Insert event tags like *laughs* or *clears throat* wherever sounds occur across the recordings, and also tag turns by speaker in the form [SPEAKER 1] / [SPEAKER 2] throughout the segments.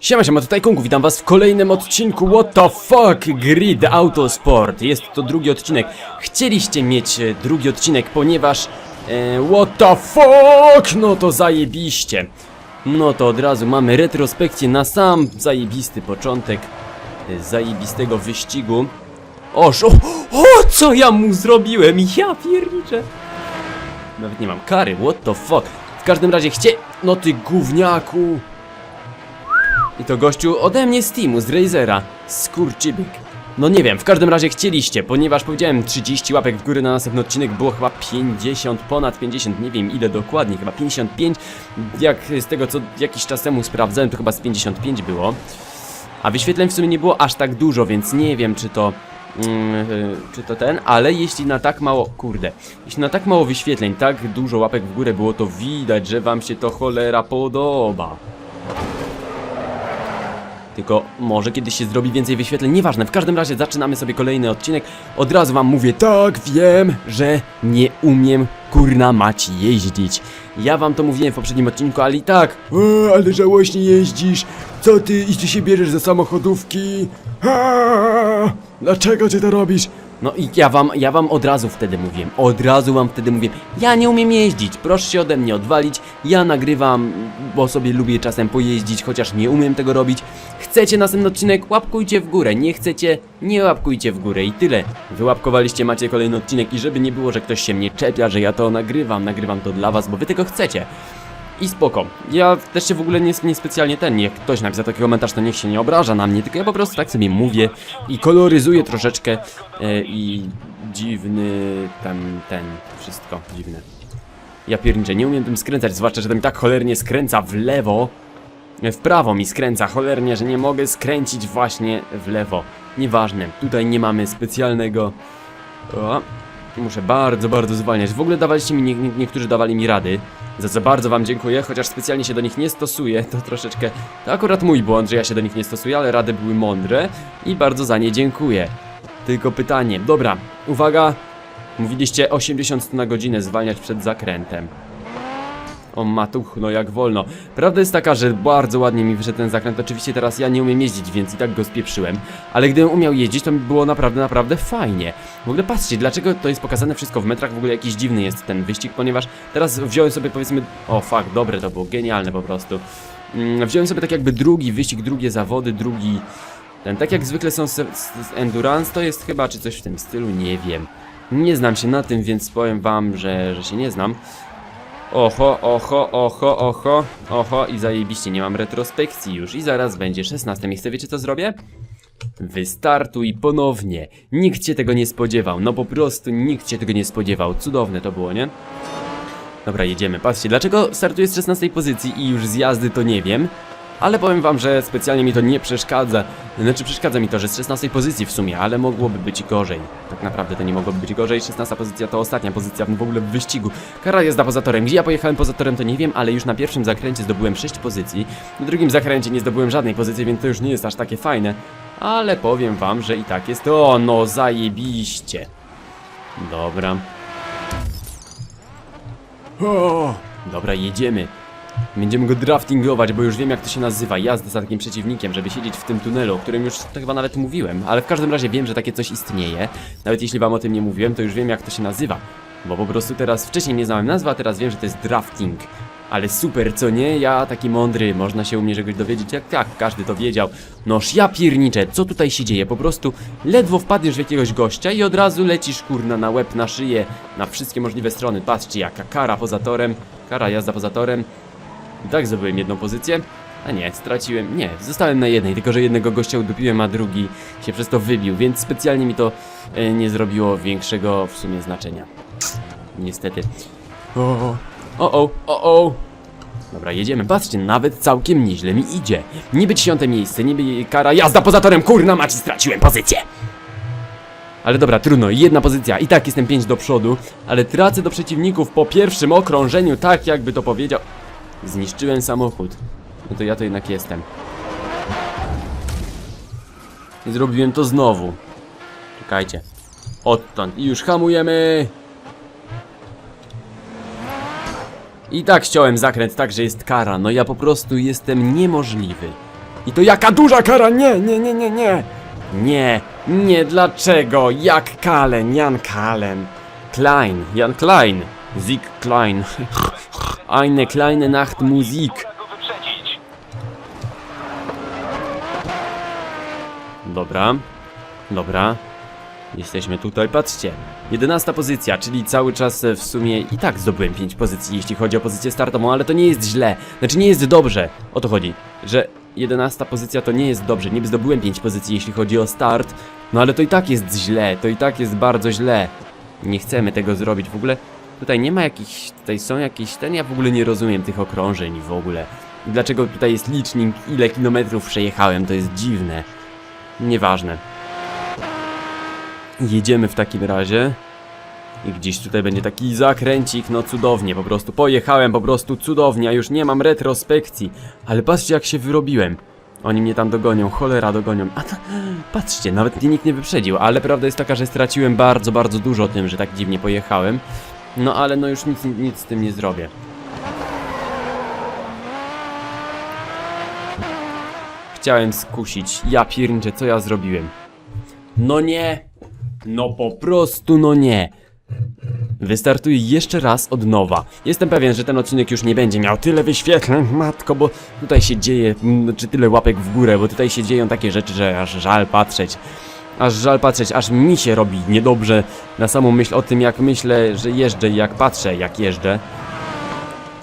[SPEAKER 1] Siema, siema, tutaj Kungu, witam was w kolejnym odcinku What the fuck? Grid Autosport. Jest to drugi odcinek. Chcieliście mieć e, drugi odcinek, ponieważ e, What the fuck? No to zajebiście. No to od razu mamy retrospekcję na sam zajebisty początek e, Zajebistego wyścigu. Oż, o, o, co ja mu zrobiłem? Ja pierniczę. Nawet nie mam kary, what the fuck? W każdym razie chcie... No ty gówniaku i to gościu ode mnie z teamu, z Razera. Skurczybyk. No nie wiem, w każdym razie chcieliście, ponieważ powiedziałem 30 łapek w górę na następny odcinek, było chyba 50, ponad 50, nie wiem ile dokładnie, chyba 55. Jak z tego co jakiś czas temu sprawdzałem, to chyba z 55 było. A wyświetleń w sumie nie było aż tak dużo, więc nie wiem czy to... mm, y, czy to ten, ale jeśli na tak mało, kurde, jeśli na tak mało wyświetleń, tak dużo łapek w górę było, to widać, że wam się to cholera podoba. Tylko może kiedyś się zrobi więcej wyświetleń, nieważne. W każdym razie zaczynamy sobie kolejny odcinek. Od razu wam mówię, tak, wiem, że nie umiem kurna mać jeździć. Ja wam to mówiłem w poprzednim odcinku, ale i tak.
[SPEAKER 2] O, ale żałośnie jeździsz. Co ty i ty się bierzesz za samochodówki? A, dlaczego ty to robisz?
[SPEAKER 1] No i ja wam, ja wam od razu wtedy mówiłem, od razu wam wtedy mówiłem, ja nie umiem jeździć, proszę się ode mnie odwalić, ja nagrywam, bo sobie lubię czasem pojeździć, chociaż nie umiem tego robić. Chcecie następny odcinek, łapkujcie w górę, nie chcecie, nie łapkujcie w górę i tyle. Wyłapkowaliście, macie kolejny odcinek i żeby nie było, że ktoś się mnie czepia, że ja to nagrywam, nagrywam to dla was, bo wy tego chcecie. I spoko. Ja też się w ogóle nie, nie specjalnie ten, niech ktoś napisał taki komentarz, to niech się nie obraża na mnie, tylko ja po prostu tak sobie mówię i koloryzuję troszeczkę e, i dziwny ten, ten, wszystko dziwne. Ja pierniczę, nie umiem tym skręcać, zwłaszcza, że mi tak cholernie skręca w lewo, w prawo mi skręca cholernie, że nie mogę skręcić właśnie w lewo. Nieważne, tutaj nie mamy specjalnego... O, muszę bardzo, bardzo zwalniać. W ogóle dawaliście mi, nie, nie, niektórzy dawali mi rady, za co bardzo wam dziękuję, chociaż specjalnie się do nich nie stosuję, to troszeczkę... To akurat mój błąd, że ja się do nich nie stosuję, ale rady były mądre i bardzo za nie dziękuję. Tylko pytanie, dobra, uwaga, mówiliście 80 na godzinę zwalniać przed zakrętem. O matuch, no jak wolno. Prawda jest taka, że bardzo ładnie mi wyszedł ten zakręt. Oczywiście teraz ja nie umiem jeździć, więc i tak go spieprzyłem. Ale gdybym umiał jeździć, to by było naprawdę, naprawdę fajnie. W ogóle patrzcie, dlaczego to jest pokazane wszystko w metrach? W ogóle jakiś dziwny jest ten wyścig, ponieważ teraz wziąłem sobie powiedzmy... O fuck, dobre to było, genialne po prostu. Mm, wziąłem sobie tak jakby drugi wyścig, drugie zawody, drugi... Ten, tak jak zwykle są z Endurance, to jest chyba czy coś w tym stylu, nie wiem. Nie znam się na tym, więc powiem wam, że, że się nie znam. Oho, oho, oho, oho, oho i zajebiście, nie mam retrospekcji już i zaraz będzie 16 miejsce, wiecie co zrobię? Wystartuj ponownie. Nikt się tego nie spodziewał, no po prostu nikt się tego nie spodziewał. Cudowne to było, nie? Dobra, jedziemy. Patrzcie, dlaczego startuję z 16 pozycji i już z jazdy to nie wiem. Ale powiem wam, że specjalnie mi to nie przeszkadza. Znaczy przeszkadza mi to, że z 16 pozycji w sumie, ale mogłoby być gorzej. Tak naprawdę to nie mogłoby być gorzej. 16 pozycja to ostatnia pozycja w ogóle w wyścigu. Kara jazda poza torem. Gdzie ja pojechałem poza torem to nie wiem, ale już na pierwszym zakręcie zdobyłem 6 pozycji. Na drugim zakręcie nie zdobyłem żadnej pozycji, więc to już nie jest aż takie fajne. Ale powiem wam, że i tak jest. O, no zajebiście. Dobra.
[SPEAKER 2] O,
[SPEAKER 1] Dobra, jedziemy. Będziemy go draftingować, bo już wiem jak to się nazywa. Jazda za takim przeciwnikiem, żeby siedzieć w tym tunelu, o którym już to chyba nawet mówiłem. Ale w każdym razie wiem, że takie coś istnieje. Nawet jeśli wam o tym nie mówiłem, to już wiem jak to się nazywa. Bo po prostu teraz, wcześniej nie znałem nazwy, a teraz wiem, że to jest drafting. Ale super, co nie? Ja taki mądry, można się u mnie czegoś dowiedzieć, jak tak, każdy to wiedział. Noż ja pierniczę, co tutaj się dzieje? Po prostu ledwo wpadniesz w jakiegoś gościa i od razu lecisz kurna na łeb, na szyję, na wszystkie możliwe strony. Patrzcie, jaka kara poza torem, kara jazda poza torem. I tak zdobyłem jedną pozycję. A nie, straciłem. Nie, zostałem na jednej, tylko że jednego gościa udupiłem, a drugi się przez to wybił, więc specjalnie mi to e, nie zrobiło większego w sumie znaczenia. Niestety.
[SPEAKER 2] o,
[SPEAKER 1] O, o, o, o. Dobra, jedziemy. Patrzcie, nawet całkiem nieźle mi idzie. Niby dziesiąte miejsce, niby kara jazda poza torem, kurna maci, straciłem pozycję. Ale dobra, trudno, jedna pozycja. I tak jestem 5 do przodu, ale tracę do przeciwników po pierwszym okrążeniu, tak jakby to powiedział. Zniszczyłem samochód. No to ja to jednak jestem. Zrobiłem to znowu. Czekajcie. Odtąd. I już hamujemy. I tak ściąłem zakręt, tak że jest kara. No ja po prostu jestem niemożliwy.
[SPEAKER 2] I to jaka duża kara! Nie, nie, nie, nie, nie!
[SPEAKER 1] Nie, nie, dlaczego? Jak Kalen, Jan Kalen. Klein, Jan Klein. Sieg Klein. *laughs* Eine kleine Nacht Musik. Dobra, dobra. Jesteśmy tutaj, patrzcie. 11 pozycja, czyli cały czas e, w sumie i tak zdobyłem 5 pozycji, jeśli chodzi o pozycję startową, ale to nie jest źle. Znaczy nie jest dobrze. O to chodzi, że 11 pozycja to nie jest dobrze. Nie zdobyłem 5 pozycji, jeśli chodzi o start. No ale to i tak jest źle, to i tak jest bardzo źle. Nie chcemy tego zrobić. W ogóle tutaj nie ma jakichś, tutaj są jakieś, ten ja w ogóle nie rozumiem tych okrążeń w ogóle. I Dlaczego tutaj jest licznik, ile kilometrów przejechałem, to jest dziwne. Nieważne. Jedziemy w takim razie. I gdzieś tutaj będzie taki zakręcik, no cudownie, po prostu pojechałem, po prostu cudownie, a już nie mam retrospekcji. Ale patrzcie jak się wyrobiłem. Oni mnie tam dogonią, cholera dogonią. A to, patrzcie, nawet mnie nikt nie wyprzedził, ale prawda jest taka, że straciłem bardzo, bardzo dużo tym, że tak dziwnie pojechałem. No ale no już nic, nic z tym nie zrobię. Chciałem skusić, ja pierniczę, co ja zrobiłem? No nie! No po prostu no nie! Wystartuję jeszcze raz od nowa. Jestem pewien, że ten odcinek już nie będzie miał tyle wyświetleń, matko, bo tutaj się dzieje, mm, czy tyle łapek w górę, bo tutaj się dzieją takie rzeczy, że aż żal patrzeć. Aż żal patrzeć, aż mi się robi niedobrze na samą myśl o tym, jak myślę, że jeżdżę i jak patrzę, jak jeżdżę.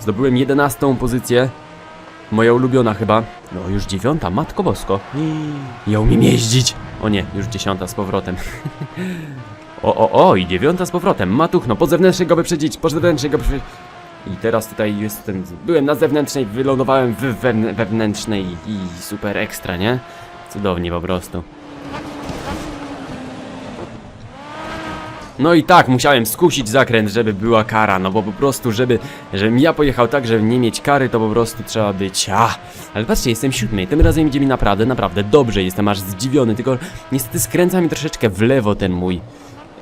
[SPEAKER 1] Zdobyłem 11 pozycję. Moja ulubiona chyba. No już dziewiąta, matko bosko. Ja umiem jeździć. O nie, już dziesiąta z powrotem. *laughs* O, o, o, i dziewiąta z powrotem. Matuchno, po zewnętrznej go wyprzedzić, po zewnętrznej go wyprzedzić. I teraz tutaj jestem, byłem na zewnętrznej, wylądowałem w wewn- wewnętrznej i super ekstra, nie? Cudownie po prostu. No i tak, musiałem skusić zakręt, żeby była kara, no bo po prostu, żeby, żebym ja pojechał tak, żeby nie mieć kary, to po prostu trzeba być, a, ale patrzcie, jestem siódmy, tym razem idzie mi naprawdę, naprawdę dobrze, jestem aż zdziwiony, tylko niestety skręca mi troszeczkę w lewo ten mój,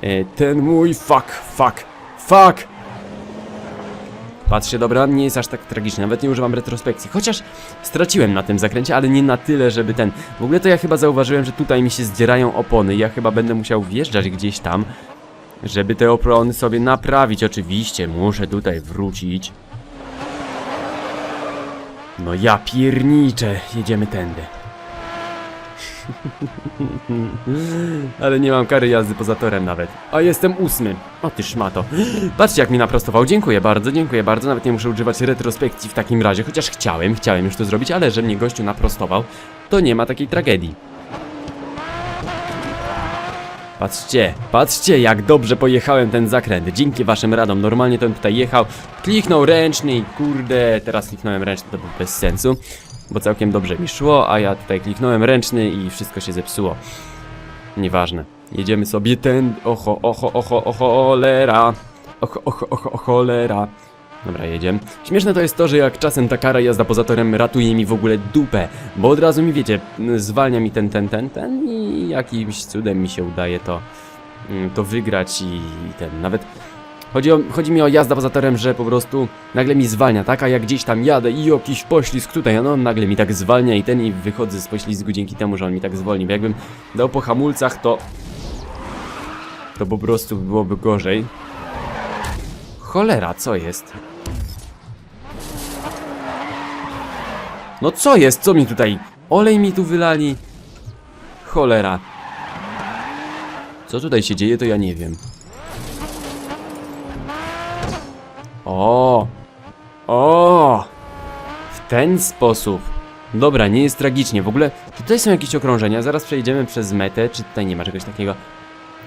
[SPEAKER 1] e, ten mój, fuck, fuck, fuck, Patrzcie, dobra, nie jest aż tak tragicznie, nawet nie używam retrospekcji, chociaż straciłem na tym zakręcie, ale nie na tyle, żeby ten... W ogóle to ja chyba zauważyłem, że tutaj mi się zdzierają opony, ja chyba będę musiał wjeżdżać gdzieś tam, żeby te opony sobie naprawić. Oczywiście, muszę tutaj wrócić. No ja pierniczę, jedziemy tędy. *laughs* Ale nie mam kary jazdy poza torem nawet. A jestem ósmy. O ty szmato. Patrzcie jak mi naprostował. Dziękuję bardzo, dziękuję bardzo. Nawet nie muszę używać retrospekcji w takim razie. Chociaż chciałem, chciałem już to zrobić, ale że mnie gościu naprostował, to nie ma takiej tragedii. Patrzcie, patrzcie jak dobrze pojechałem ten zakręt. Dzięki waszym radom. Normalnie bym tutaj jechał. Kliknął ręczny i kurde, teraz kliknąłem ręczny, to było bez sensu. Bo całkiem dobrze mi szło, a ja tutaj kliknąłem ręczny i wszystko się zepsuło. Nieważne. Jedziemy sobie ten... Oho, oho, oho, oho, cholera. Oho, oho, oho, cholera. Dobra, jedziemy. Śmieszne to jest to, że jak czasem ta kara jazda poza torem ratuje mi w ogóle dupę, bo od razu mi wiecie, zwalnia mi ten, ten, ten, ten i jakimś cudem mi się udaje to, mm, to wygrać i, i ten, nawet chodzi, o, chodzi mi o jazda poza torem, że po prostu nagle mi zwalnia, tak, a jak gdzieś tam jadę i jakiś poślizg tutaj, no nagle mi tak zwalnia i ten i wychodzę z poślizgu dzięki temu, że on mi tak zwolni, bo jakbym dał po hamulcach, to to po prostu byłoby gorzej. Cholera, co jest? No co jest? Co mi tutaj? Olej mi tu wylali? Cholera. Co tutaj się dzieje, to ja nie wiem. O! O! W ten sposób. Dobra, nie jest tragicznie. W ogóle tutaj są jakieś okrążenia. Zaraz przejdziemy przez metę. Czy tutaj nie ma czegoś takiego?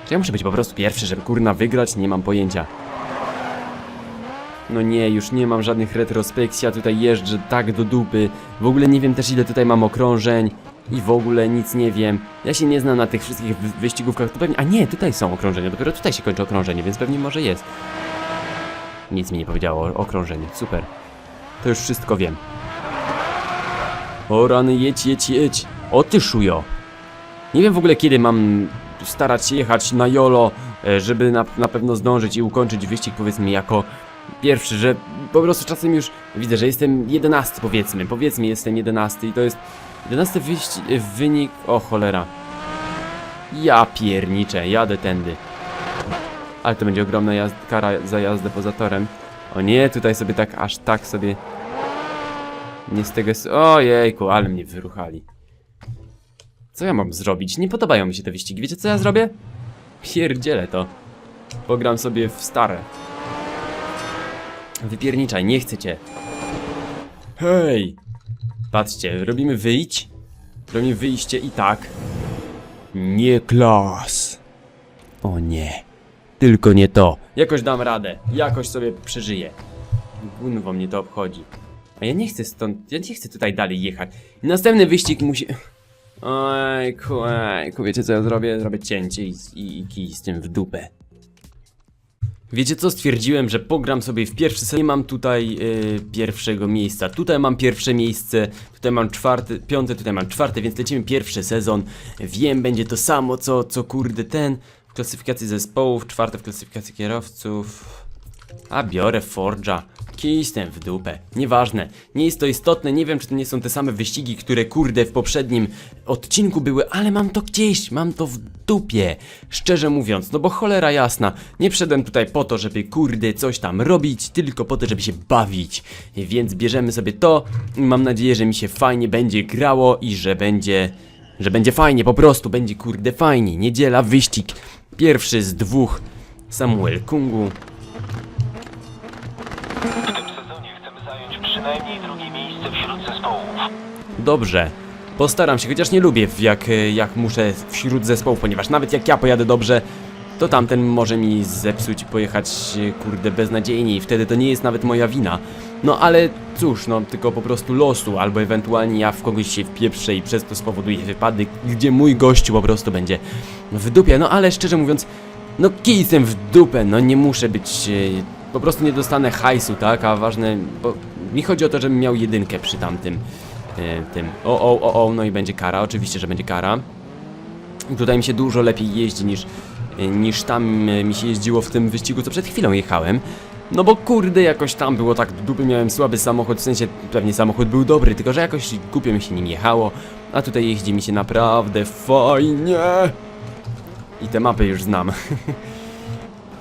[SPEAKER 1] Czy ja muszę być po prostu pierwszy, żeby kurna wygrać? Nie mam pojęcia. No nie, już nie mam żadnych retrospekcji, ja tutaj jeżdżę tak do dupy. W ogóle nie wiem też ile tutaj mam okrążeń. I w ogóle nic nie wiem. Ja się nie znam na tych wszystkich wy- wyścigówkach, to pewnie... A nie, tutaj są okrążenia, dopiero tutaj się kończy okrążenie, więc pewnie może jest. Nic mi nie powiedziało o okrążeniu, super. To już wszystko wiem. O rany, jedź, jedź, jedź. O ty szujo. Nie wiem w ogóle kiedy mam starać się jechać na jolo, e, żeby na, na pewno zdążyć i ukończyć wyścig powiedzmy jako pierwszy, że po prostu czasem już widzę, że jestem jedenasty powiedzmy, powiedzmy jestem jedenasty i to jest 11 wyjść, y, wynik... O cholera. Ja pierniczę, jadę tędy. Ale to będzie ogromna jazd kara za jazdę poza torem. O nie, tutaj sobie tak, aż tak sobie... Nie z tego... s- Ojejku, ale mnie wyruchali. Co ja mam zrobić? Nie podobają mi się te wyścigi. Wiecie co ja zrobię? Pierdzielę to. Pogram sobie w stare. Wypierniczaj, nie chcę cię. Hej! Patrzcie, robimy wyjść. Robimy wyjście i tak. Nie klas. O nie. Tylko nie to. Jakoś dam radę. Jakoś sobie przeżyję. Gunwo mnie to obchodzi. A ja nie chcę stąd, ja nie chcę tutaj dalej jechać. Następny wyścig musi... Ojku, ojku, wiecie co ja zrobię? Zrobię cięcie i, i, i kij z tym w dupę. Wiecie co? Stwierdziłem, że pogram sobie w pierwszy sezon. Nie mam tutaj y, pierwszego miejsca. Tutaj mam pierwsze miejsce, tutaj mam czwarte, piąte, tutaj mam czwarte, więc lecimy pierwszy sezon. Wiem, będzie to samo, co, co kurde ten. W klasyfikacji zespołów, czwarte w klasyfikacji kierowców. A biorę Forge'a. Kistem w dupę. Nieważne. Nie jest to istotne. Nie wiem, czy to nie są te same wyścigi, które kurde w poprzednim odcinku były, ale mam to gdzieś. Mam to w dupie. Szczerze mówiąc, no bo cholera jasna. Nie przyszedłem tutaj po to, żeby kurde coś tam robić, tylko po to, żeby się bawić. Więc bierzemy sobie to mam nadzieję, że mi się fajnie będzie grało i że będzie. Że będzie fajnie, po prostu będzie kurde fajnie. Niedziela, wyścig. Pierwszy z dwóch. Samuel Kungu.
[SPEAKER 3] Drugie miejsce wśród zespołów.
[SPEAKER 1] Dobrze. Postaram się, chociaż nie lubię jak, jak muszę wśród zespołu, ponieważ nawet jak ja pojadę dobrze, to tamten może mi zepsuć pojechać kurde beznadziejnie i wtedy to nie jest nawet moja wina. No ale cóż, no tylko po prostu losu, albo ewentualnie ja w kogoś się wpieprzę i przez to spowoduje wypadek, gdzie mój gościu po prostu będzie w dupie. No ale szczerze mówiąc, no kij jestem w dupę, no nie muszę być... e, Po prostu nie dostanę hajsu, tak? A ważne, bo mi chodzi o to, żebym miał jedynkę przy tamtym e, tym. O, o, o, o, no i będzie kara, oczywiście, że będzie kara. Tutaj mi się dużo lepiej jeździ niż, niż tam e, mi się jeździło w tym wyścigu, co przed chwilą jechałem. No bo kurde, jakoś tam było tak dupy, miałem słaby samochód, w sensie pewnie samochód był dobry, tylko że jakoś głupio mi się nim jechało, a tutaj jeździ mi się naprawdę fajnie. I te mapy już znam. *laughs*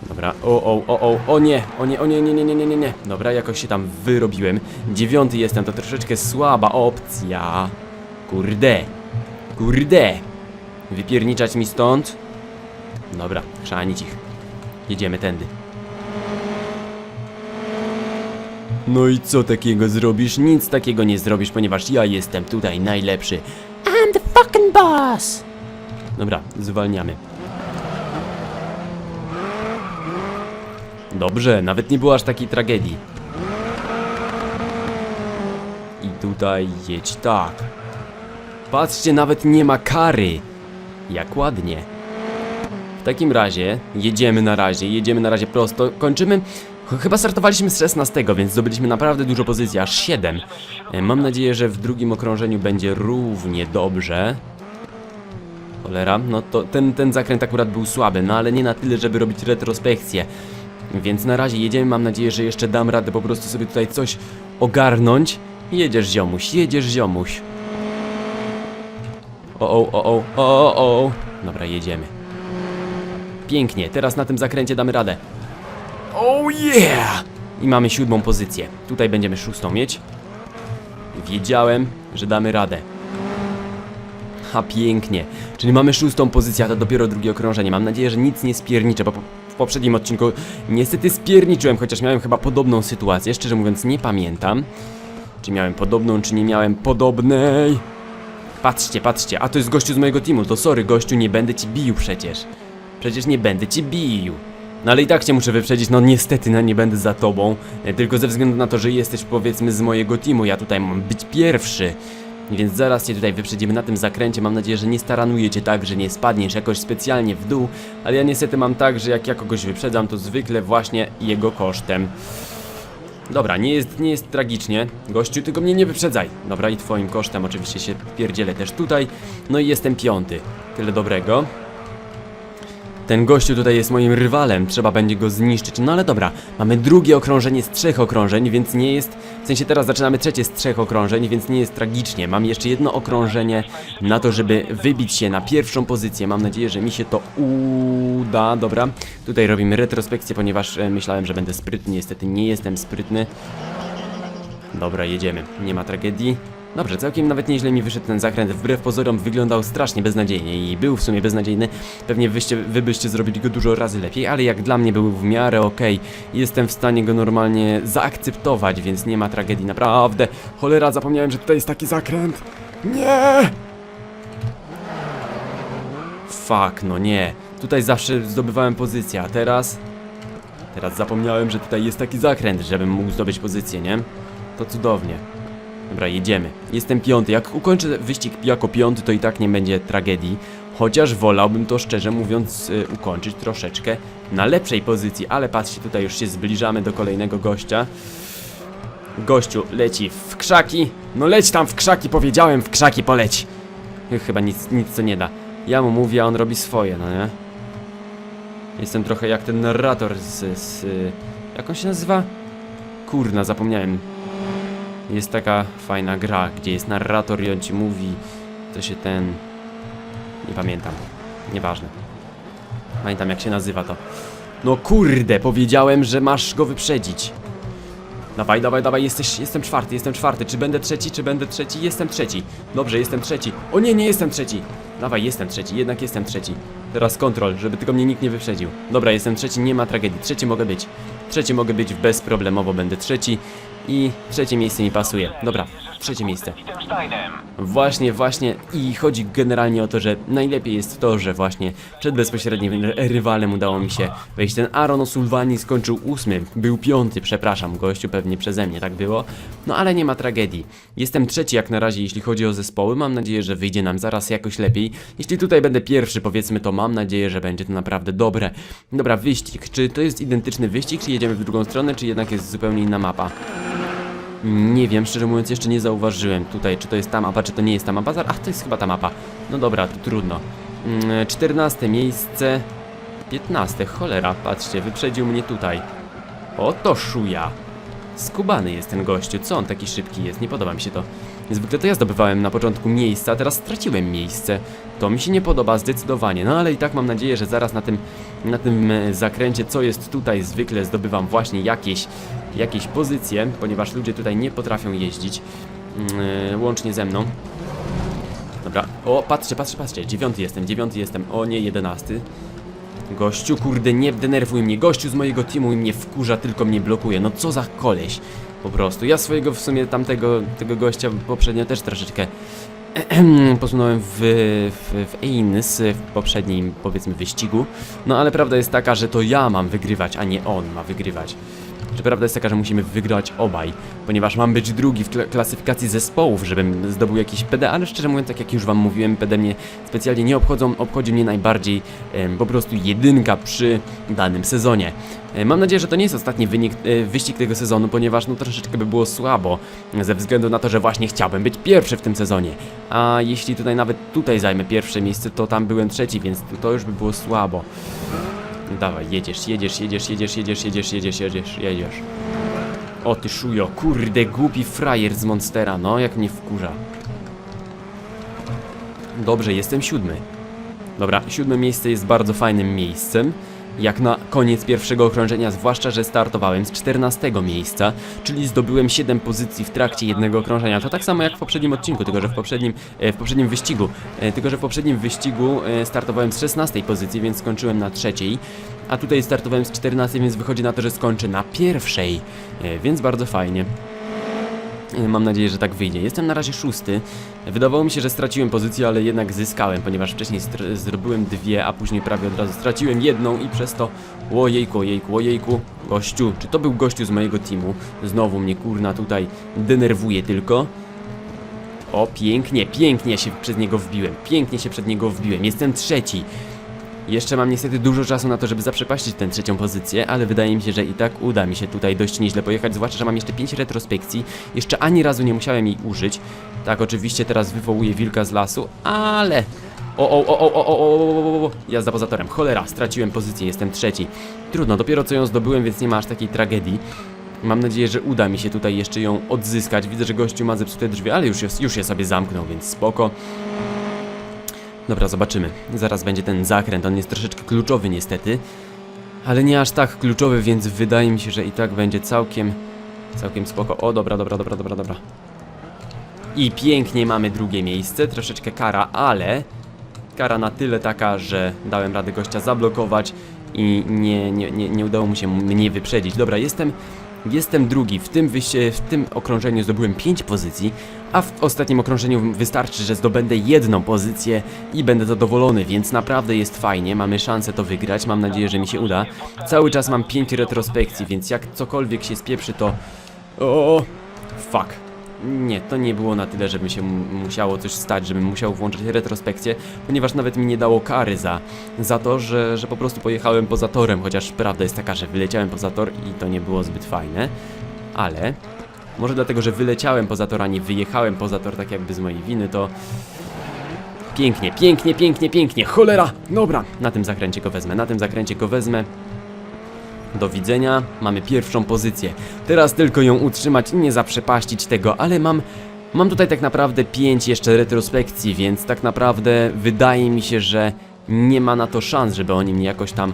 [SPEAKER 1] Dobra, o, o, o, o, o nie, o nie, o nie, nie, nie, nie, nie, nie, nie. Dobra, jakoś się tam wyrobiłem. Dziewiąty jestem, to troszeczkę słaba opcja. Kurde, kurde. Wypierniczać mi stąd. Dobra, szanić ich. Jedziemy tędy. No i co takiego zrobisz? Nic takiego nie zrobisz, ponieważ ja jestem tutaj najlepszy. I'm the fucking boss! Dobra, zwalniamy. Dobrze, nawet nie było aż takiej tragedii. I tutaj jedź tak. Patrzcie, nawet nie ma kary. Jak ładnie. W takim razie, jedziemy na razie, jedziemy na razie prosto. Kończymy. Ch- Chyba startowaliśmy z 16, więc zdobyliśmy naprawdę dużo pozycji, aż 7. E, Mam nadzieję, że w drugim okrążeniu będzie równie dobrze. Cholera, no to ten, ten zakręt akurat był słaby, no ale nie na tyle, żeby robić retrospekcję. Więc na razie jedziemy, mam nadzieję, że jeszcze dam radę po prostu sobie tutaj coś ogarnąć. Jedziesz ziomuś, jedziesz ziomuś. O, o, o, o, o, o. Dobra, jedziemy. Pięknie, teraz na tym zakręcie damy radę. Oh yeah! I mamy siódmą pozycję. Tutaj będziemy szóstą mieć. Wiedziałem, że damy radę. Ha, pięknie. Czyli mamy szóstą pozycję, a to dopiero drugie okrążenie. Mam nadzieję, że nic nie spierniczę, bo poprzednim odcinku niestety spierniczyłem, chociaż miałem chyba podobną sytuację. Szczerze mówiąc, nie pamiętam. Czy miałem podobną, czy nie miałem podobnej. Patrzcie, patrzcie, a to jest gościu z mojego teamu. To sorry, gościu, nie będę ci bił przecież. Przecież nie będę ci bił. No ale i tak cię muszę wyprzedzić, no niestety no, nie będę za tobą. e, Tylko ze względu na to, że jesteś powiedzmy z mojego teamu, ja tutaj mam być pierwszy. Więc zaraz cię tutaj wyprzedzimy na tym zakręcie. Mam nadzieję, że nie staranuję cię tak, że nie spadniesz jakoś specjalnie w dół. Ale ja niestety mam tak, że jak ja kogoś wyprzedzam, to zwykle właśnie jego kosztem. Dobra, nie jest, nie jest tragicznie. Gościu, tylko mnie nie wyprzedzaj. Dobra, i twoim kosztem oczywiście się pierdzielę też tutaj. No i jestem piąty. Tyle dobrego. Ten gościu tutaj jest moim rywalem, trzeba będzie go zniszczyć. No ale dobra, mamy drugie okrążenie z trzech okrążeń, więc nie jest. W sensie teraz zaczynamy trzecie z trzech okrążeń, więc nie jest tragicznie. Mam jeszcze jedno okrążenie na to, żeby wybić się na pierwszą pozycję. Mam nadzieję, że mi się to uda. Dobra, tutaj robimy retrospekcję, ponieważ e, myślałem, że będę sprytny. Niestety nie jestem sprytny. Dobra, jedziemy. Nie ma tragedii. Dobrze, całkiem nawet nieźle mi wyszedł ten zakręt. Wbrew pozorom wyglądał strasznie beznadziejnie i był w sumie beznadziejny. Pewnie wyście, wy byście zrobili go dużo razy lepiej, ale jak dla mnie był w miarę okej. Jestem w stanie go normalnie zaakceptować, więc nie ma tragedii, naprawdę. Cholera, zapomniałem, że tutaj jest taki zakręt.
[SPEAKER 2] Nie!
[SPEAKER 1] Fuck, no nie. Tutaj zawsze zdobywałem pozycję, a teraz... Teraz zapomniałem, że tutaj jest taki zakręt, żebym mógł zdobyć pozycję, nie? To cudownie. Dobra, jedziemy. Jestem piąty. Jak ukończę wyścig jako piąty, to i tak nie będzie tragedii. Chociaż wolałbym to szczerze mówiąc y, ukończyć troszeczkę na lepszej pozycji. Ale patrzcie, tutaj już się zbliżamy do kolejnego gościa. Gościu leci w krzaki. No leć tam w krzaki, powiedziałem, w krzaki poleć. Chyba nic, nic co nie da. Ja mu mówię, a on robi swoje, no nie? Jestem trochę jak ten narrator z... z y, jak on się nazywa? Kurna, zapomniałem. Jest taka fajna gra, gdzie jest narrator i on ci mówi, to się ten... Nie pamiętam. Nieważne. Pamiętam jak się nazywa to. No kurde, powiedziałem, że masz go wyprzedzić. Dawaj, dawaj, dawaj, jesteś, jestem czwarty, jestem czwarty. Czy będę trzeci, czy będę trzeci? Jestem trzeci. Dobrze, jestem trzeci. O nie, nie jestem trzeci. Dawaj, jestem trzeci, jednak jestem trzeci. Teraz kontrol, żeby tylko mnie nikt nie wyprzedził. Dobra, jestem trzeci, nie ma tragedii. Trzeci mogę być. Trzeci mogę być bezproblemowo, będę trzeci. I trzecie miejsce mi pasuje. Dobra, trzecie miejsce. Właśnie, właśnie i chodzi generalnie o to, że najlepiej jest to, że właśnie przed bezpośrednim ry- rywalem udało mi się wejść. Ten Aaron O'Sullivan skończył ósmy, był piąty, przepraszam, gościu pewnie przeze mnie tak było. No ale nie ma tragedii. Jestem trzeci jak na razie, jeśli chodzi o zespoły. Mam nadzieję, że wyjdzie nam zaraz jakoś lepiej. Jeśli tutaj będę pierwszy, powiedzmy, to mam nadzieję, że będzie to naprawdę dobre. Dobra, wyścig. Czy to jest identyczny wyścig, czy jedziemy w drugą stronę, czy jednak jest zupełnie inna mapa? Nie wiem, szczerze mówiąc jeszcze nie zauważyłem tutaj, czy to jest ta mapa, czy to nie jest ta mapa. Ach, to jest chyba ta mapa. No dobra, to trudno. Mm, 14 miejsce. 15, cholera, patrzcie, wyprzedził mnie tutaj. Oto szuja. Skubany jest ten gościu, co on taki szybki jest, nie podoba mi się to. Zwykle to ja zdobywałem na początku miejsca, a teraz straciłem miejsce. To mi się nie podoba zdecydowanie, no ale i tak mam nadzieję, że zaraz na tym, na tym e, zakręcie, co jest tutaj, zwykle zdobywam właśnie jakieś, jakieś pozycje, ponieważ ludzie tutaj nie potrafią jeździć, e, łącznie ze mną. Dobra, o, patrzcie, patrzcie, patrzcie, dziewiąty jestem, dziewiąty jestem, o nie, jedenasty. Gościu, kurde, nie denerwuj mnie. Gościu z mojego teamu i mnie wkurza, tylko mnie blokuje. No co za koleś. Po prostu. Ja swojego w sumie tamtego tego gościa poprzednio też troszeczkę *clears throat* posunąłem w, w, w Ains w poprzednim, powiedzmy, wyścigu. No ale prawda jest taka, że to ja mam wygrywać, a nie on ma wygrywać. Że prawda jest taka, że musimy wygrać obaj, ponieważ mam być drugi w kla- klasyfikacji zespołów, żebym zdobył jakiś PD, ale szczerze mówiąc, tak jak już wam mówiłem, PD mnie specjalnie nie obchodzą, obchodzi mnie najbardziej po prostu jedynka przy danym sezonie. E, Mam nadzieję, że to nie jest ostatni wynik, e, wyścig tego sezonu, ponieważ no troszeczkę by było słabo, ze względu na to, że właśnie chciałbym być pierwszy w tym sezonie. A jeśli tutaj nawet tutaj zajmę pierwsze miejsce, to tam byłem trzeci, więc to już by było słabo. Dawaj, jedziesz, jedziesz, jedziesz, jedziesz, jedziesz, jedziesz, jedziesz, jedziesz, jedziesz. O ty szujo, kurde, głupi frajer z Monstera, no jak mnie wkurza. Dobrze, jestem siódmy. Dobra, siódme miejsce jest bardzo fajnym miejscem. Jak na koniec pierwszego okrążenia, zwłaszcza, że startowałem z 14 miejsca, czyli zdobyłem 7 pozycji w trakcie jednego okrążenia. To tak samo jak w poprzednim odcinku, tylko że w poprzednim, e, w poprzednim wyścigu. E, tylko że w poprzednim wyścigu e, startowałem z 16 pozycji, więc skończyłem na trzeciej. A tutaj startowałem z 14, więc wychodzi na to, że skończę na pierwszej. Więc bardzo fajnie. E, Mam nadzieję, że tak wyjdzie. Jestem na razie szósty. Wydawało mi się, że straciłem pozycję, ale jednak zyskałem, ponieważ wcześniej zrobiłem dwie, a później prawie od razu straciłem jedną i przez to... Ojejku, ojejku, ojejku. Gościu, czy to był gościu z mojego teamu? Znowu mnie kurna tutaj denerwuje tylko. O, pięknie, pięknie się przed niego wbiłem. Pięknie się przed niego wbiłem. Jestem trzeci. Jeszcze mam niestety dużo czasu na to, żeby zaprzepaścić tę trzecią pozycję, ale wydaje mi się, że i tak uda mi się tutaj dość nieźle pojechać, zwłaszcza, że mam jeszcze 5 retrospekcji, jeszcze ani razu nie musiałem jej użyć. Tak, oczywiście teraz wywołuję wilka z lasu, ale... O, o, o, o, o, o, o, o, o, jazda poza torem, cholera, straciłem pozycję, jestem trzeci. Trudno, dopiero co ją zdobyłem, więc nie ma aż takiej tragedii. Mam nadzieję, że uda mi się tutaj jeszcze ją odzyskać. Widzę, że gościu ma zepsute drzwi, ale już już je sobie zamknął, więc spoko. Dobra, zobaczymy. Zaraz będzie ten zakręt, on jest troszeczkę kluczowy niestety. Ale nie aż tak kluczowy, więc wydaje mi się, że i tak będzie całkiem, całkiem spoko. O, dobra, dobra, dobra, dobra, dobra. I pięknie mamy drugie miejsce, troszeczkę kara, ale kara na tyle taka, że dałem radę gościa zablokować i nie, nie, nie, nie udało mu się mnie wyprzedzić. Dobra, jestem, jestem drugi. W tym, w tym okrążeniu zdobyłem 5 pozycji, a w ostatnim okrążeniu wystarczy, że zdobędę jedną pozycję i będę zadowolony, więc naprawdę jest fajnie. Mamy szansę to wygrać, mam nadzieję, że mi się uda. Cały czas mam 5 retrospekcji, więc jak cokolwiek się spieprzy, to... O, fuck. Nie, to nie było na tyle, żeby się mu- musiało coś stać, żebym musiał włączyć retrospekcję, ponieważ nawet mi nie dało kary za, za to, że, że po prostu pojechałem poza torem, chociaż prawda jest taka, że wyleciałem poza tor i to nie było zbyt fajne, ale może dlatego, że wyleciałem poza tor, a nie wyjechałem poza tor tak jakby z mojej winy, to pięknie, pięknie, pięknie, pięknie, cholera, dobra, na tym zakręcie go wezmę, na tym zakręcie go wezmę, do widzenia, mamy pierwszą pozycję. Teraz tylko ją utrzymać i nie zaprzepaścić tego, ale mam. Mam tutaj tak naprawdę 5 jeszcze retrospekcji, więc tak naprawdę wydaje mi się, że nie ma na to szans, żeby oni mnie jakoś tam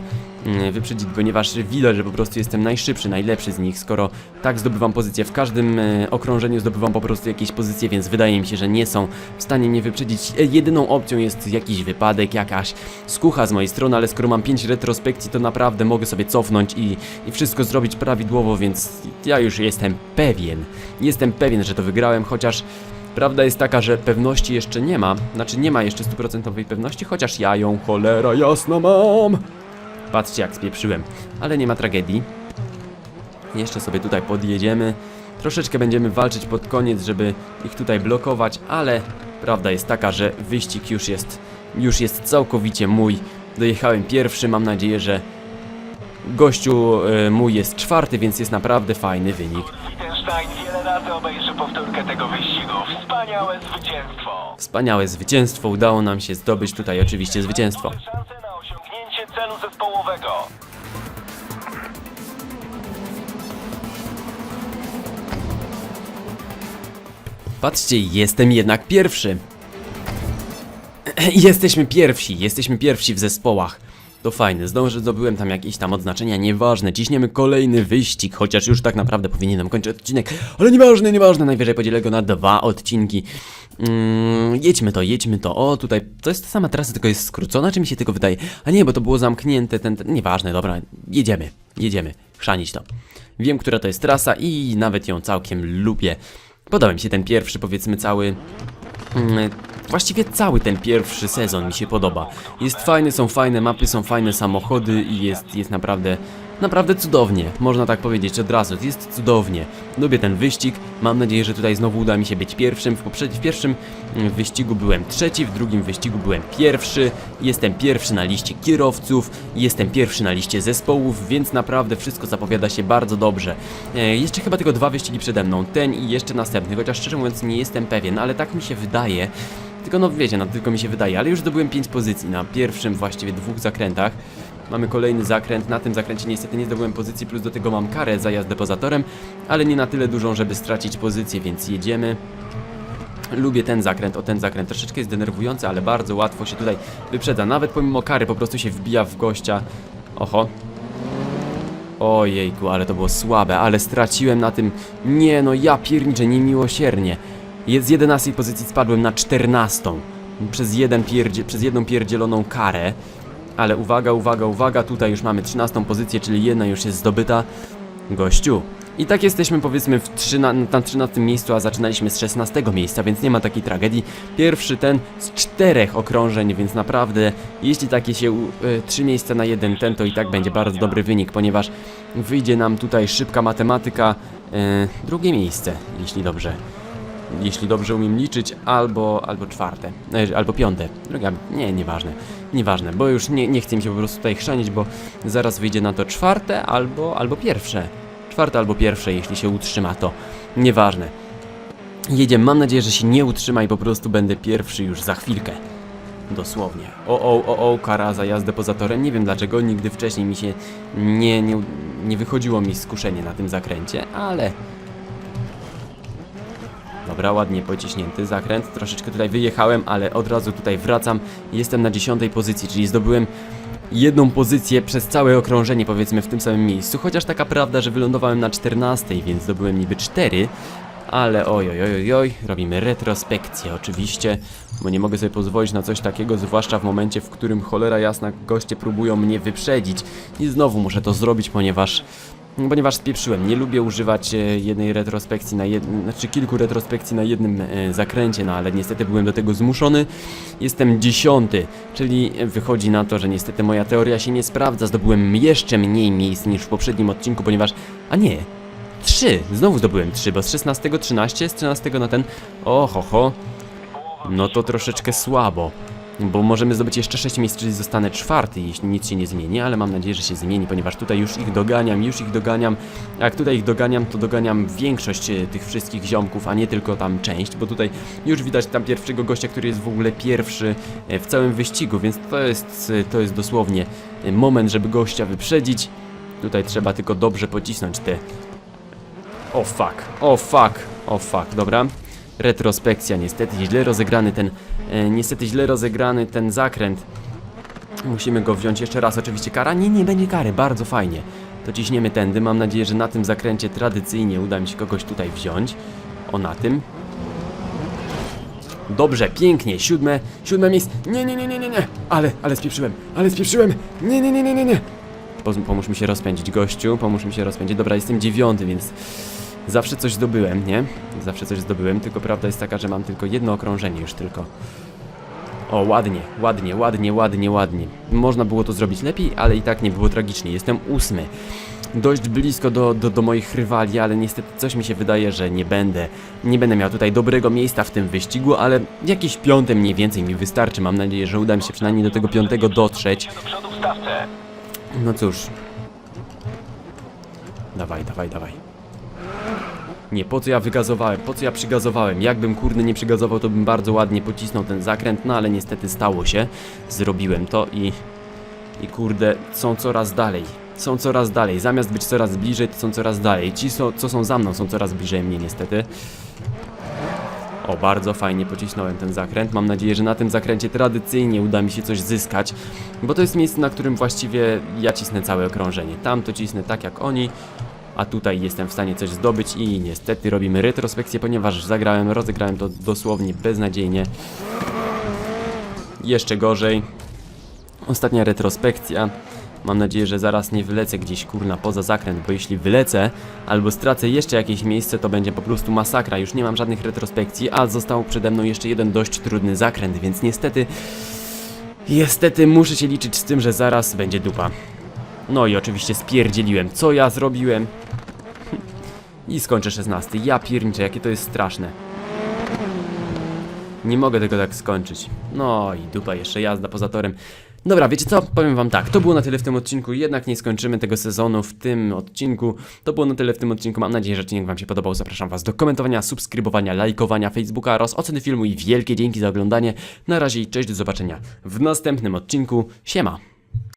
[SPEAKER 1] wyprzedzić, ponieważ widać, że po prostu jestem najszybszy, najlepszy z nich, skoro tak zdobywam pozycję. W każdym e, okrążeniu zdobywam po prostu jakieś pozycje, więc wydaje mi się, że nie są w stanie mnie wyprzedzić. E, Jedyną opcją jest jakiś wypadek, jakaś skucha z mojej strony, ale skoro mam 5 retrospekcji, to naprawdę mogę sobie cofnąć i, i wszystko zrobić prawidłowo, więc ja już jestem pewien. Jestem pewien, że to wygrałem, chociaż prawda jest taka, że pewności jeszcze nie ma. Znaczy nie ma jeszcze stuprocentowej pewności, chociaż ja ją cholera jasna mam. Patrzcie jak spieprzyłem, ale nie ma tragedii. Jeszcze sobie tutaj podjedziemy. Troszeczkę będziemy walczyć pod koniec, żeby ich tutaj blokować, ale prawda jest taka, że wyścig już jest, już jest całkowicie mój. Dojechałem pierwszy, mam nadzieję, że gościu e, mój jest czwarty, więc jest naprawdę fajny wynik.
[SPEAKER 3] Wittgenstein wiele razy obejrzy powtórkę tego wyścigu. Wspaniałe zwycięstwo.
[SPEAKER 1] Wspaniałe zwycięstwo, udało nam się zdobyć tutaj oczywiście zwycięstwo.
[SPEAKER 3] Celu zespołowego.
[SPEAKER 1] Patrzcie, jestem jednak pierwszy. *clears throat* Jesteśmy pierwsi, jesteśmy pierwsi w zespołach. To fajne, zdążę, zdobyłem tam jakieś tam odznaczenia, nieważne, ciśniemy kolejny wyścig, chociaż już tak naprawdę powinienem kończyć odcinek, ale nieważne, nieważne, najwyżej podzielę go na dwa odcinki. Mm, jedźmy to, jedźmy to, o tutaj, to jest ta sama trasa, tylko jest skrócona, czy mi się tylko wydaje? A nie, bo to było zamknięte, ten, ten, nieważne, dobra, jedziemy, jedziemy, chrzanić to. Wiem, która to jest trasa i nawet ją całkiem lubię. Podoba mi się ten pierwszy, powiedzmy, cały. mm, Właściwie cały ten pierwszy sezon mi się podoba. Jest fajny, są fajne mapy, są fajne samochody i jest, jest naprawdę, naprawdę cudownie. Można tak powiedzieć od razu, jest cudownie. Lubię ten wyścig, mam nadzieję, że tutaj znowu uda mi się być pierwszym. W, w pierwszym mm, wyścigu byłem trzeci, w drugim wyścigu byłem pierwszy. Jestem pierwszy na liście kierowców, jestem pierwszy na liście zespołów, więc naprawdę wszystko zapowiada się bardzo dobrze. E, jeszcze chyba tylko dwa wyścigi przede mną, ten i jeszcze następny, chociaż szczerze mówiąc nie jestem pewien, ale tak mi się wydaje. Tylko no wiecie, no tylko mi się wydaje, ale już zdobyłem 5 pozycji na pierwszym właściwie dwóch zakrętach. Mamy kolejny zakręt, na tym zakręcie niestety nie zdobyłem pozycji, plus do tego mam karę za jazdę poza torem, ale nie na tyle dużą, żeby stracić pozycję, więc jedziemy. Lubię ten zakręt, o ten zakręt troszeczkę jest denerwujący, ale bardzo łatwo się tutaj wyprzedza. Nawet pomimo kary po prostu się wbija w gościa. Oho. Ojejku, ale to było słabe, ale straciłem na tym... Nie no, ja pierniczę, niemiłosiernie. Z 11 pozycji spadłem na 14. Przez, jeden przez jedną pierdzieloną karę. Ale uwaga, uwaga, uwaga, tutaj już mamy 13 pozycję, czyli jedna już jest zdobyta. Gościu. I tak jesteśmy powiedzmy w trzyna, na 13 miejscu, a zaczynaliśmy z 16 miejsca, więc nie ma takiej tragedii. Pierwszy ten z czterech okrążeń, więc naprawdę jeśli takie się u- y, trzy miejsca na jeden ten, to i tak będzie bardzo dobry wynik, ponieważ wyjdzie nam tutaj szybka matematyka, y, drugie miejsce, jeśli dobrze jeśli dobrze umiem liczyć, albo, albo czwarte, e, albo piąte. Druga, nie, nieważne, nieważne, bo już nie, nie chcę mi się po prostu tutaj chrzanić, bo zaraz wyjdzie na to czwarte, albo, albo pierwsze. Czwarte albo pierwsze, jeśli się utrzyma, to nieważne. Jedziemy, mam nadzieję, że się nie utrzyma i po prostu będę pierwszy już za chwilkę. Dosłownie. O, o, o, o, kara za jazdę poza torem. Nie wiem dlaczego, nigdy wcześniej mi się nie, nie, nie wychodziło mi skuszenie na tym zakręcie, ale... Dobra, ładnie pociśnięty zakręt. Troszeczkę tutaj wyjechałem, ale od razu tutaj wracam. Jestem na dziesiątej pozycji, czyli zdobyłem jedną pozycję przez całe okrążenie, powiedzmy, w tym samym miejscu. Chociaż taka prawda, że wylądowałem na 14, więc zdobyłem niby 4. Ale oj, oj, oj, oj, oj, robimy retrospekcję oczywiście, bo nie mogę sobie pozwolić na coś takiego, zwłaszcza w momencie, w którym cholera jasna goście próbują mnie wyprzedzić. I znowu muszę to zrobić, ponieważ ponieważ spieprzyłem. Nie lubię używać e, jednej retrospekcji na jednym, znaczy kilku retrospekcji na jednym e, zakręcie, no ale niestety byłem do tego zmuszony. Jestem dziesiąty, czyli wychodzi na to, że niestety moja teoria się nie sprawdza. Zdobyłem jeszcze mniej miejsc niż w poprzednim odcinku, ponieważ... A nie, Trzy! Znowu zdobyłem trzy, bo z 16 13, z 13 na ten... O, ho, ho. No to troszeczkę słabo. Bo możemy zdobyć jeszcze 6 miejsc, czyli zostanę czwarty, jeśli nic się nie zmieni, ale mam nadzieję, że się zmieni, ponieważ tutaj już ich doganiam, już ich doganiam. A jak tutaj ich doganiam, to doganiam większość e, tych wszystkich ziomków, a nie tylko tam część, bo tutaj już widać tam pierwszego gościa, który jest w ogóle pierwszy e, w całym wyścigu, więc to jest, e, to jest dosłownie moment, żeby gościa wyprzedzić. Tutaj trzeba tylko dobrze pocisnąć te o fuck, o fuck, o fuck, dobra. Retrospekcja, niestety źle rozegrany ten, niestety źle rozegrany ten zakręt. Musimy go wziąć jeszcze raz, oczywiście kara? Nie, nie będzie kary, bardzo fajnie. To ciśniemy tędy, mam nadzieję, że na tym zakręcie tradycyjnie uda mi się kogoś tutaj wziąć. O, na tym. Dobrze, pięknie, siódme, siódme miejsce. Nie, nie, nie, nie, nie, nie. Ale, ale spieprzyłem, ale spieprzyłem. Nie, nie, nie, nie, nie, nie. Pomóż mi się rozpędzić, gościu, pomóż mi się rozpędzić. Dobra, jestem dziewiąty, więc zawsze coś zdobyłem, nie? Zawsze coś zdobyłem, tylko prawda jest taka, że mam tylko jedno okrążenie już tylko. O, ładnie, ładnie, ładnie, ładnie, ładnie. Można było to zrobić lepiej, ale i tak nie było tragicznie. Jestem ósmy. Dość blisko do, do, do moich rywali, ale niestety coś mi się wydaje, że nie będę. Nie będę miał tutaj dobrego miejsca w tym wyścigu, ale jakieś piąte mniej więcej mi wystarczy. Mam nadzieję, że uda mi się przynajmniej do tego piątego dotrzeć. No cóż. Dawaj, dawaj, dawaj. Nie, po co ja wygazowałem, po co ja przygazowałem? Jakbym kurde nie przygazował, to bym bardzo ładnie pocisnął ten zakręt, no ale niestety stało się. Zrobiłem to i... I kurde, są coraz dalej. Są coraz dalej. Zamiast być coraz bliżej, to są coraz dalej. Ci, co, są za mną, są coraz bliżej mnie niestety. O, bardzo fajnie pocisnąłem ten zakręt. Mam nadzieję, że na tym zakręcie tradycyjnie uda mi się coś zyskać, bo to jest miejsce, na którym właściwie ja cisnę całe okrążenie. Tam to cisnę tak jak oni, a tutaj jestem w stanie coś zdobyć i niestety robimy retrospekcję, ponieważ zagrałem, rozegrałem to dosłownie beznadziejnie. Jeszcze gorzej. Ostatnia retrospekcja. Mam nadzieję, że zaraz nie wylecę gdzieś kurna poza zakręt, bo jeśli wylecę albo stracę jeszcze jakieś miejsce, to będzie po prostu masakra. Już nie mam żadnych retrospekcji, a został przede mną jeszcze jeden dość trudny zakręt, więc niestety Niestety muszę się liczyć z tym, że zaraz będzie dupa. No i oczywiście spierdzieliłem, co ja zrobiłem. I skończę 16. Ja pierniczę, jakie to jest straszne. Nie mogę tego tak skończyć. No i dupa, jeszcze jazda poza torem. Dobra, wiecie co? Powiem wam tak, to było na tyle w tym odcinku, jednak nie skończymy tego sezonu w tym odcinku. To było na tyle w tym odcinku, mam nadzieję, że odcinek wam się podobał. Zapraszam was do komentowania, subskrybowania, lajkowania Facebooka oraz oceny filmu i wielkie dzięki za oglądanie. Na razie i cześć, do zobaczenia w następnym odcinku. Siema!